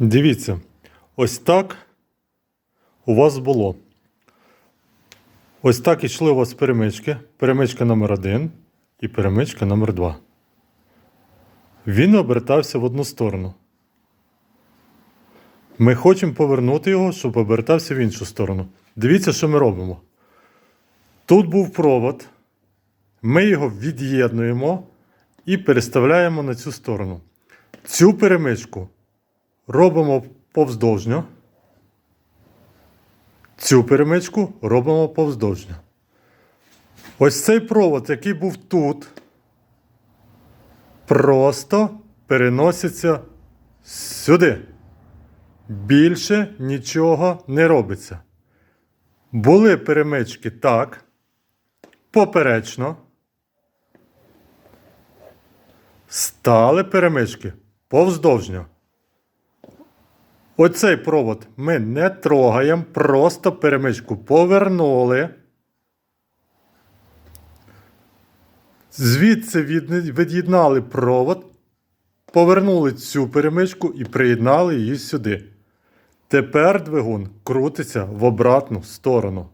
Дивіться, ось так у вас було. Ось так йшли у вас перемички. Перемичка номер 1 і перемичка номер 2 Він обертався в одну сторону. Ми хочемо повернути його, щоб обертався в іншу сторону. Дивіться, що ми робимо. Тут був провод. Ми його від'єднуємо і переставляємо на цю сторону. Цю перемичку робимо повздовжньо. Цю перемичку робимо повздовжньо. Ось цей провод, який був тут, просто переноситься сюди. Більше нічого не робиться. Були перемички так, поперечно. Стали перемички повздовжньо. Оцей провод ми не трогаємо, просто перемичку повернули. Звідси від'єднали провод, повернули цю перемичку і приєднали її сюди. Тепер двигун крутиться в обратну сторону.